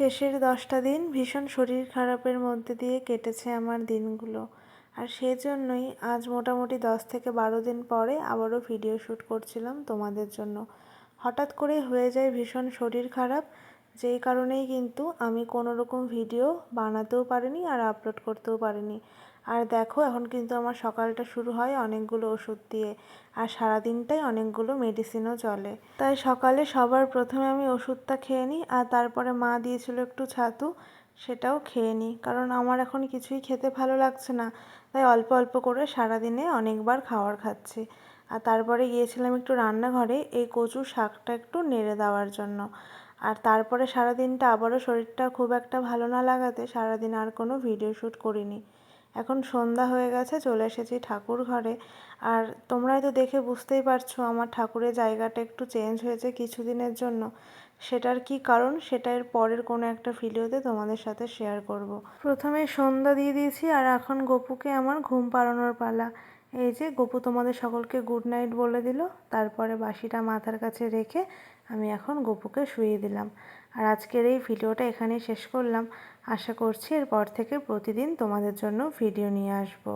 শেষের দশটা দিন ভীষণ শরীর খারাপের মধ্যে দিয়ে কেটেছে আমার দিনগুলো। আর সেজন্যই আজ মোটামুটি দশ থেকে বারো দিন পরে আবারও ভিডিও শ্যুট করছিলাম তোমাদের জন্য। হঠাৎ করে হয়ে যায় ভীষণ শরীর খারাপ, যেই কারণেই কিন্তু আমি কোনো রকম ভিডিও বানাতেও পারিনি আর আপলোড করতেও পারিনি। আর দেখো, এখন কিন্তু আমার সকালটা শুরু হয় অনেকগুলো ওষুধ দিয়ে, আর সারাদিনটাই অনেকগুলো মেডিসিনও চলে। তাই সকালে সবার প্রথমে আমি ওষুধটা খেয়ে নিই, আর তারপরে মা দিয়েছিল একটু ছাতু, সেটাও খেয়ে নিই। কারণ আমার এখন কিছুই খেতে ভালো লাগছে না, তাই অল্প অল্প করে সারাদিনে অনেকবার খাবার খাচ্ছি। আর তারপরে গিয়েছিলাম একটু রান্নাঘরে, এই কচু শাকটা একটু নেড়ে দেওয়ার জন্য। আর তারপরে সারাদিনটা আবারও শরীরটা খুব একটা ভালো না লাগাতে সারাদিন আর কোনো ভিডিও শ্যুট করিনি। এখন সন্ধ্যা হয়ে গেছে, চলে এসেছি ঠাকুর ঘরে। আর তোমরাই তো দেখে বুঝতেই পারছ, আমার ঠাকুরের জায়গাটা একটু চেঞ্জ হয়েছে কিছুদিনের জন্য। সেটার কি কারণ, সেটা এর পরের কোনো একটা ভিডিওতে তোমাদের সাথে শেয়ার করব। প্রথমে সন্ধ্যা দিয়ে দিয়েছি, আর এখন গপুকে আমার ঘুম পাড়ানোর পালা। এই যে গপু তোমাদের সকলকে গুড নাইট বলে দিল। তারপরে বাসিটা মাথার কাছে রেখে আমি এখন গপুকে শুয়ে দিলাম। আর আজকের এই ভিডিওটা এখানেই শেষ করলাম। আশা করছি এরপর থেকে প্রতিদিন তোমাদের জন্য ভিডিও নিয়ে আসব।